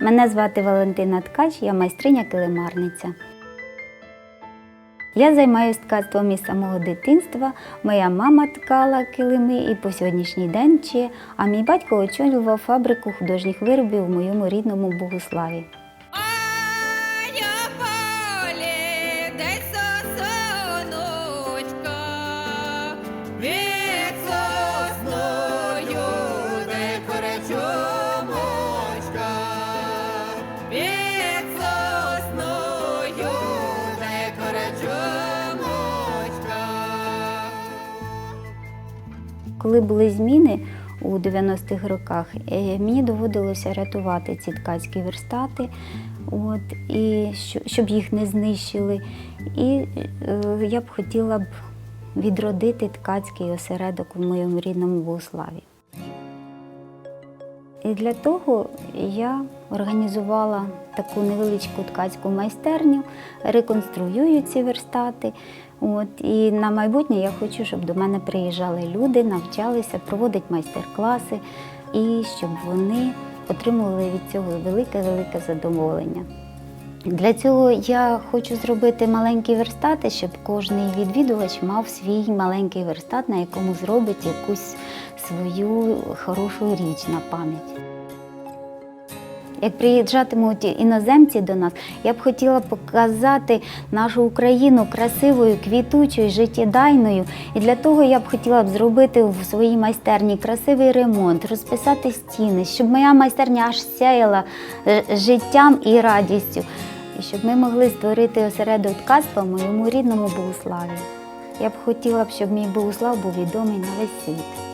Мене звати Валентина Ткач, я майстриня килимарниця. Я займаюся ткацтвом із самого дитинства. Моя мама ткала килими і по сьогоднішній день а мій батько очолював фабрику художніх виробів у моєму рідному Богославі. Коли були зміни у 90-х роках, е, мені доводилося рятувати ці ткацькі верстати, от, і щоб їх не знищили. І е, я б хотіла б відродити ткацький осередок у моєму рідному Богославі. І для того я організувала таку невеличку ткацьку майстерню, реконструюю ці верстати. От, і на майбутнє я хочу, щоб до мене приїжджали люди, навчалися, проводити майстер-класи, і щоб вони отримували від цього велике-велике задоволення. Для цього я хочу зробити маленькі верстати, щоб кожен відвідувач мав свій маленький верстат, на якому зробить якусь свою хорошу річ на пам'ять. Як приїжджатимуть іноземці до нас, я б хотіла показати нашу Україну красивою, квітучою, життєдайною. І для того я б хотіла б зробити в своїй майстерні красивий ремонт, розписати стіни, щоб моя майстерня аж сяяла е, життям і радістю. І щоб ми могли створити осередок ткацтва в моєму рідному Богославі. Я б хотіла щоб мій Богослав був відомий на весь світ.